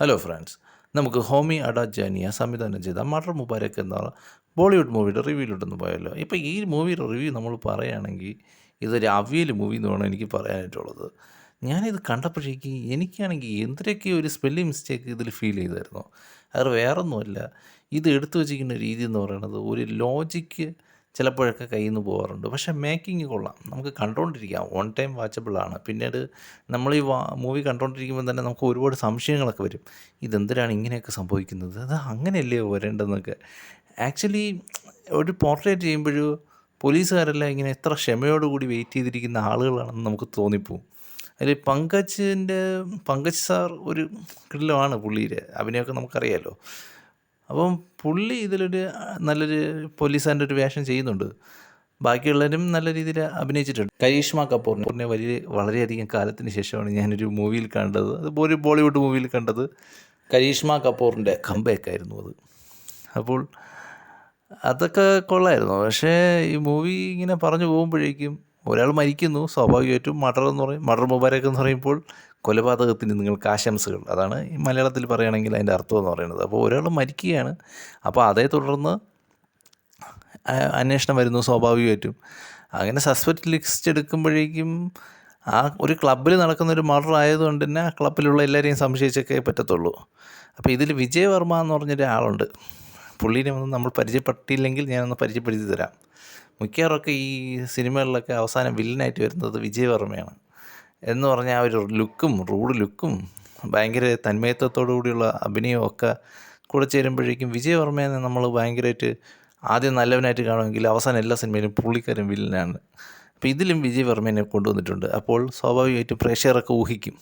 Hello friends നമുക്ക് ഹോമി അഡാജാനിയ സംവിധാനം ചെയ്ത മട്ടർ മുബാരക് എന്ന ബോളിവുഡ് മൂവിയുടെ റിവ്യൂയിലോട്ടൊന്ന് പോയല്ലോ ഇപ്പോൾ ഈ മൂവിയുടെ റിവ്യൂ നമ്മൾ പറയുകയാണെങ്കിൽ ഇതൊരു അവിയൽ മൂവി എന്ന് വേണം എനിക്ക് പറയാനായിട്ടുള്ളത്. ഞാനിത് കണ്ടപ്പോഴേക്ക് എനിക്കാണെങ്കിൽ എന്തിനൊക്കെ ഒരു സ്പെല്ലിംഗ് മിസ്റ്റേക്ക് ഇതിൽ ഫീൽ ചെയ്തായിരുന്നു. അത് വേറൊന്നുമല്ല. ഇത് എടുത്തു വച്ചിരിക്കുന്ന രീതി എന്ന് പറയുന്നത് ഒരു ലോജിക്ക് ചിലപ്പോഴൊക്കെ കയ്യിൽ നിന്ന് പോകാറുണ്ട്. പക്ഷേ മേക്കിംഗ് കൊള്ളാം. നമുക്ക് കണ്ടുകൊണ്ടിരിക്കാം. ഓൺ ടൈം വാച്ചബിളാണ് പിന്നീട് നമ്മൾ ഈ മൂവി കണ്ടുകൊണ്ടിരിക്കുമ്പോൾ തന്നെ നമുക്ക് ഒരുപാട് സംശയങ്ങളൊക്കെ വരും. ഇതെന്തിനാണ് ഇങ്ങനെയൊക്കെ സംഭവിക്കുന്നത്? അത് അങ്ങനെയല്ലേ വരേണ്ടതെന്നൊക്കെ. ആക്ച്വലി ഒരു പോർട്രേറ്റ് ചെയ്യുമ്പോഴും പോലീസുകാരെല്ലാം ഇങ്ങനെ എത്ര ക്ഷമയോടുകൂടി വെയിറ്റ് ചെയ്തിരിക്കുന്ന ആളുകളാണെന്ന് നമുക്ക് തോന്നിപ്പോവും. അതിൽ പങ്കജിന്റെ പങ്കജ് സാർ ഒരു കിടിലമാണ് പുള്ളിയുടെ. അഭിനയമൊക്കെ നമുക്കറിയാമല്ലോ അപ്പം പുള്ളി ഇതിലൊരു നല്ലൊരു പോലീസുകാരന്റെ ഒരു വേഷം ചെയ്യുന്നുണ്ട്. ബാക്കിയുള്ളവരും നല്ല രീതിയിൽ അഭിനയിച്ചിട്ടുണ്ട്. കരീഷ്മ കപൂറിനെ വലിയ വളരെയധികം കാലത്തിന് ശേഷമാണ് ഞാനൊരു മൂവിയിൽ കണ്ടത്. അത് ഒരു ബോളിവുഡ് മൂവിയിൽ കണ്ടത്. കരീഷ്മ കപൂറിന്റെ കമ്പയൊക്കെയായിരുന്നു അത്. അപ്പോൾ അതൊക്കെ കൊള്ളായിരുന്നു. പക്ഷേ ഈ മൂവി ഇങ്ങനെ പറഞ്ഞു പോകുമ്പോഴേക്കും ഒരാൾ മരിക്കുന്നു. സ്വാഭാവികമായിട്ടും മർഡർ എന്ന് പറയും മർഡർ മുബാരക് എന്ന് പറയുമ്പോൾ കൊലപാതകത്തിന് നിങ്ങൾക്ക് ആശംസകൾ. അതാണ് മലയാളത്തിൽ പറയുകയാണെങ്കിൽ അതിന്റെ അർത്ഥം എന്ന് പറയുന്നത്. അപ്പോൾ ഒരാൾ മരിക്കുകയാണ്. അപ്പോൾ അതേ തുടർന്ന് അന്വേഷണം വരുന്നു സ്വാഭാവികമായിട്ടും. അങ്ങനെ സസ്പെക്ട് ലിസ്റ്റ് എടുക്കുമ്പോഴേക്കും ആ ഒരു ക്ലബ്ബിൽ നടക്കുന്ന ഒരു മർഡർ ആയതുകൊണ്ട് തന്നെ ആ ക്ലബ്ബിലുള്ള എല്ലാവരെയും സംശയിച്ചൊക്കെ പറ്റത്തുള്ളൂ. അപ്പോൾ ഇതിൽ വിജയവർമ്മ എന്ന് പറഞ്ഞൊരാളുണ്ട്. പുള്ളീനെ ഒന്ന് നമ്മൾ പരിചയപ്പെട്ടില്ലെങ്കിൽ ഞാനൊന്ന് പരിചയപ്പെടുത്തി തരാം. മിക്കവാറൊക്കെ ഈ സിനിമകളിലൊക്കെ അവസാനം വില്ലനായിട്ട് വരുന്നത് വിജയ് വർമ്മയാണ് എന്ന് പറഞ്ഞാൽ ആ ഒരു ലുക്കും റൂഡ് ലുക്കും ഭയങ്കര തന്മയത്വത്തോടു കൂടിയുള്ള അഭിനയവും ഒക്കെ കൂടെ ചേരുമ്പോഴേക്കും വിജയവർമ്മയെ നമ്മൾ ഭയങ്കരമായിട്ട് ആദ്യം നല്ലവനായിട്ട് കാണുമെങ്കിൽ അവസാനം എല്ലാ സിനിമയിലും പുള്ളിക്കാരൻ വില്ലനാണ്. അപ്പോൾ ഇതിലും വിജയവർമ്മേനെ കൊണ്ടുവന്നിട്ടുണ്ട്. അപ്പോൾ സ്വാഭാവികമായിട്ട് പ്രേക്ഷകരൊക്കെ ഊഹിക്കും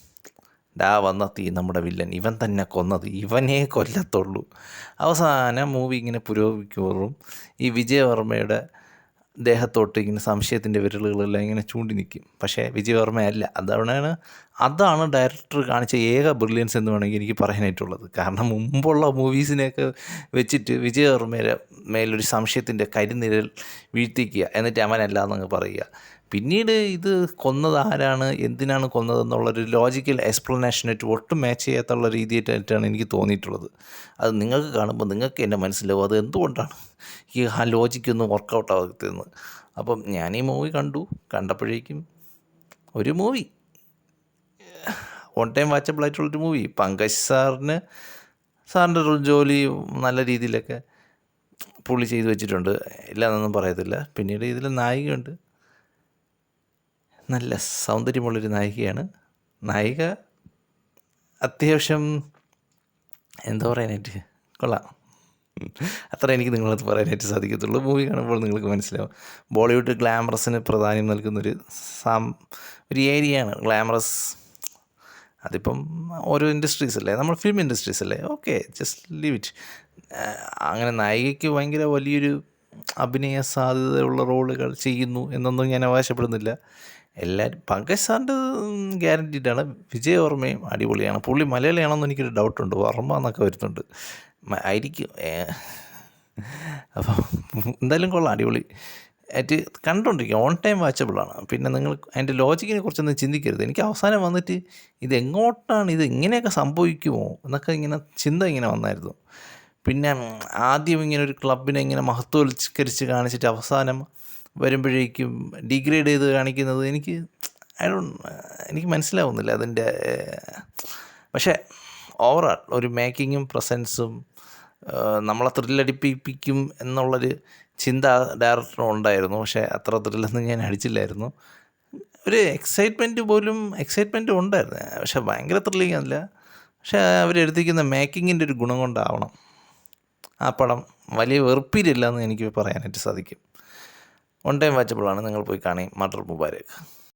ഡാ വന്ന തീ നമ്മുടെ വില്ലൻ. ഇവൻ തന്നെ കൊന്നത്. ഇവനെ കൊല്ലത്തുള്ളൂ. അവസാന മൂവി ഇങ്ങനെ പുരോഗമിക്കുമ്പോഴും ഈ വിജയവർമ്മയുടെ ദേഹത്തോട്ട് ഇങ്ങനെ സംശയത്തിന്റെ വിരലുകളെല്ലാം ഇങ്ങനെ ചൂണ്ടി നിൽക്കും. പക്ഷേ വിജയവർമ്മയല്ല. അതാണ് അതാണ് ഡയറക്ടർ കാണിച്ച ഏക ബ്രില്യൻസ് എന്ന് വേണമെങ്കിൽ എനിക്ക് പറയാനായിട്ടുള്ളത്. കാരണം മുമ്പുള്ള മൂവീസിനെയൊക്കെ വെച്ചിട്ട് വിജയവർമ്മയുടെ മേലൊരു സംശയത്തിന്റെ കരിനിരൽ വീഴ്ത്തിക്കുക എന്നിട്ട് അവനല്ല എന്നങ്ങ് പറയുക. പിന്നീട് ഇത് കൊന്നത് ആരാണ്? എന്തിനാണ് കൊന്നതെന്നുള്ളൊരു ലോജിക്കൽ എക്സ്പ്ലനേഷനായിട്ട് ഒട്ടും മാച്ച് ചെയ്യാത്തുള്ള രീതിയായിട്ടാണ് എനിക്ക് തോന്നിയിട്ടുള്ളത്. അത് നിങ്ങൾക്ക് കാണുമ്പോൾ നിങ്ങൾക്ക് എന്റെ മനസ്സിലാവും അത് എന്തുകൊണ്ടാണ് ഈ ആ ലോജിക്കൊന്നും വർക്കൗട്ട് ആകത്തെന്ന് അപ്പം ഞാൻ ഈ മൂവി കണ്ടു. കണ്ടപ്പോഴേക്കും ഒരു മൂവി വൺ ടൈം വാച്ചബിൾ ആയിട്ടുള്ളൊരു മൂവി പങ്കജ് സാറിന് സാറിന്റെ ജോലി നല്ല രീതിയിലൊക്കെ പുള്ളി ചെയ്തു വെച്ചിട്ടുണ്ട്. ഇല്ല എന്നൊന്നും പറയത്തില്ല. പിന്നീട് ഇതിൽ നായികയുണ്ട്. നല്ല സൗന്ദര്യമുള്ളൊരു നായികയാണ്. നായിക അത്യാവശ്യം എന്താ പറയാനായിട്ട്? കൊള്ളാം. അത്ര എനിക്ക് നിങ്ങളത് പറയാനായിട്ട് സാധിക്കത്തുള്ളൂ. മൂവി കാണുമ്പോൾ നിങ്ങൾക്ക് മനസ്സിലാവും. ബോളിവുഡ് ഗ്ലാമറസിന് പ്രാധാന്യം നൽകുന്നൊരു സാം ഒരു ഏരിയയാണ്. ഗ്ലാമറസ് അതിപ്പം ഓരോ ഇൻഡസ്ട്രീസ് അല്ലേ? നമ്മൾ ഫിലിം ഇൻഡസ്ട്രീസ് അല്ലേ? ഓക്കെ ജസ്റ്റ് ലീവ് ഇറ്റ് അങ്ങനെ നായികയ്ക്ക് ഭയങ്കര വലിയൊരു അഭിനയ സാധ്യതയുള്ള റോളുകൾ ചെയ്യുന്നു എന്നൊന്നും ഞാൻ അവകാശപ്പെടുന്നില്ല. എല്ലാവരും പങ്കജ് സാറിന്റെ ഗ്യാരന്റീഡാണ് വിജയ് വർമ്മയും അടിപൊളിയാണ്. പുള്ളി മലയാളിയാണെന്ന് എനിക്കൊരു ഡൗട്ടുണ്ട് വർമ്മ എന്നൊക്കെ വരുന്നുണ്ട്. ആയിരിക്കും. അപ്പം എന്തായാലും കൊള്ളാം അടിപൊളി. ആയിട്ട് കണ്ടുകൊണ്ടിരിക്കുക ഓൺ ടൈം വാച്ചബിളാണ് പിന്നെ നിങ്ങൾ അതിന്റെ ലോജിക്കിനെ കുറിച്ചൊന്നും ചിന്തിക്കരുത്. എനിക്ക് അവസാനം വന്നിട്ട് ഇത് എങ്ങോട്ടാണ് ഇത് ഇങ്ങനെയൊക്കെ സംഭവിക്കുമോ എന്നൊക്കെ ഇങ്ങനെ ചിന്ത ഇങ്ങനെ വന്നായിരുന്നു. പിന്നെ ആദ്യം ഇങ്ങനെ ഒരു ക്ലബിനെ ഇങ്ങനെ മഹത്വവൽക്കരിച്ച് കാണിച്ചിട്ട് അവസാനം വരുമ്പോഴേക്കും ഡിഗ്രേഡ് ചെയ്ത് കാണിക്കുന്നത് എനിക്ക് ഐ ഡോണ്ട് എനിക്ക് മനസ്സിലാവുന്നില്ല അതിന്റെ പക്ഷേ ഓവറാൾ ഒരു മേക്കിങ്ങും പ്രസൻസും നമ്മളെ ത്രില്ലടിപ്പിക്കും എന്നുള്ളൊരു ചിന്ത ഡയറക്ടറിനും ഉണ്ടായിരുന്നു. പക്ഷേ അത്ര ത്രില്ലൊന്നും ഞാൻ അടിച്ചില്ലായിരുന്നു. ഒരു എക്സൈറ്റ്മെന്റ് പോലും എക്സൈറ്റ്മെന്റ് ഉണ്ടായിരുന്നു. പക്ഷേ ഭയങ്കര ത്രില്ലിങ് അല്ല പക്ഷേ അവരെടുത്തിരിക്കുന്ന മേക്കിങ്ങിന്റെ ഒരു ഗുണം കൊണ്ടാവണം. ആ പടം വലിയ വെറുപ്പിലില്ല എന്ന് എനിക്ക് പറയാനായിട്ട് സാധിക്കും. വൺ ടൈം വാച്ചബിളാണ് നിങ്ങൾ പോയി കാണി മട്ടർ മുബാരക്ക്